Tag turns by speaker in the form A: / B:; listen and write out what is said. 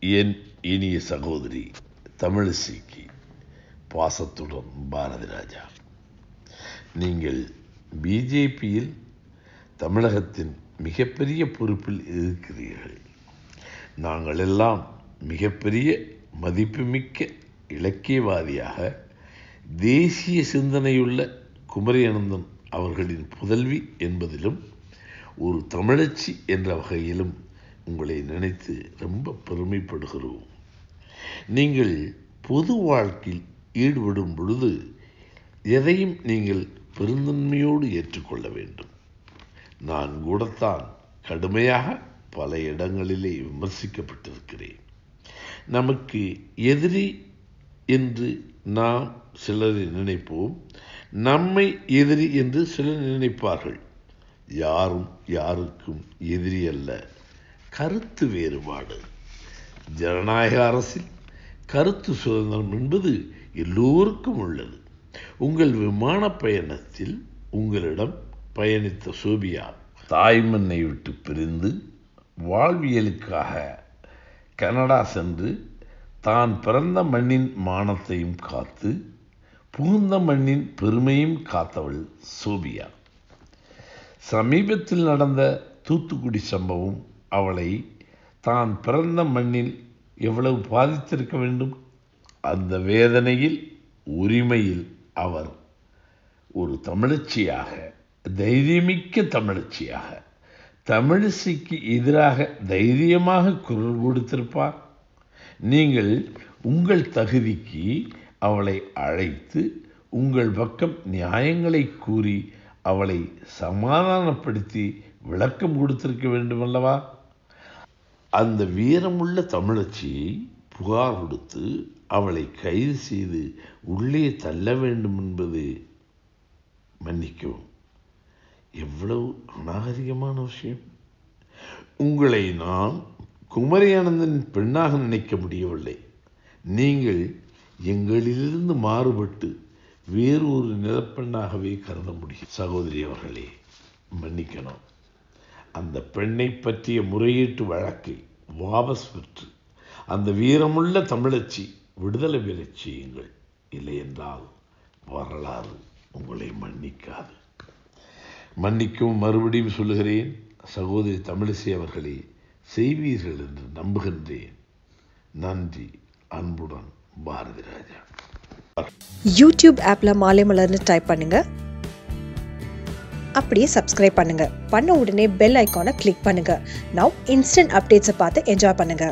A: என் இனிய சகோதரி தமிழிசைக்கு பாசத்துடன் பாரதி ராஜா. நீங்கள் பிஜேபியில் தமிழகத்தின் மிகப்பெரிய பொறுப்பில் இருக்கிறீர்கள். நாங்கள் எல்லாம் மிகப்பெரிய மதிப்புமிக்க இலக்கியவாதியாக தேசிய சிந்தனையுள்ள குமரியனந்தன் அவர்களின் புதல்வி என்பதிலும் ஒரு தமிழச்சி என்ற வகையிலும் உங்களை நினைத்து ரொம்ப பெருமைப்படுகிறோம். நீங்கள் பொது வாழ்க்கையில் ஈடுபடும் பொழுது எதையும் நீங்கள் பெருந்தன்மையோடு ஏற்றுக்கொள்ள வேண்டும். நான் கூடத்தான் கடுமையாக பல இடங்களிலே விமர்சிக்கப்பட்டிருக்கிறேன். நமக்கு எதிரி என்று நாம் சிலரை நினைப்போம். நம்மை எதிரி என்று சிலர் நினைப்பார்கள். யாரும் யாருக்கும் எதிரி அல்ல. கருத்து வேறுபாடு. ஜனநாயக அரசில் கருத்து சுதந்திரம் என்பது எல்லோருக்கும் உள்ளது. உங்கள் விமான பயணத்தில் உங்களிடம் பயணித்த சோபியா தாய்மண்ணை விட்டு பிரிந்து வாழ்வியலுக்காக கனடா சென்று தான் பிறந்த மண்ணின் மானத்தையும் காத்து புகுந்த மண்ணின் பெருமையும் காத்தவள் சோபியா. சமீபத்தில் நடந்த தூத்துக்குடி சம்பவம் அவளை தான் பிறந்த மண்ணில் எவ்வளவு பாதித்திருக்க வேண்டும்? அந்த வேதனையில் உரிமையில் அவர் ஒரு தமிழச்சியாக தைரியமிக்க தமிழச்சியாக தமிழிசைக்கு எதிராக தைரியமாக குரல் கொடுத்திருப்பார். நீங்கள் உங்கள் தகுதிக்கு அவளை அழைத்து உங்கள் பக்கம் நியாயங்களை கூறி அவளை சமாதானப்படுத்தி விளக்கம் கொடுத்திருக்க வேண்டுமல்லவா? அந்த வீரமுள்ள தமிழச்சியை புகார் கொடுத்து அவளை கைது செய்து உள்ளே தள்ள வேண்டும் என்பது மன்னிக்கவும். எவ்வளவு அநாகரிகமான விஷயம். உங்களை நான் குமரியானந்தன் பெண்ணாக நினைக்க முடியவில்லை. நீங்கள் எங்களிலிருந்து மாறுபட்டு வேறு ஒரு நிலப்பெண்ணாகவே கருத முடியும். சகோதரி அவர்களே மன்னிக்கணும். அந்த பெண்ணை பற்றிய முறையீட்டு வழக்கை வாபஸ் பெற்று அந்த வீரமுள்ள தமிழச்சி விடுதலை பெறச் செய்யுங்கள். இல்லையென்றால் வரலாறு உங்களை மன்னிக்காது. மன்னிக்கும் மறுபடியும் சொல்லுகிறேன் சகோதரி தமிழிசை அவர்களே செய்வீர்கள் என்று நம்புகின்றேன். நன்றி அன்புடன் பாரதி ராஜா.
B: யூடியூப் ஆப்பில் மாலை மலர்னு டைப் பண்ணுங்க. அப்படியே சப்ஸ்கிரைப் பண்ணுங்க. பண்ண உடனே பெல் ஐக்கானை கிளிக் பண்ணுங்க. நவ் இன்ஸ்டன்ட் அப்டேட்ஸை பார்த்து என்ஜாய் பண்ணுங்க.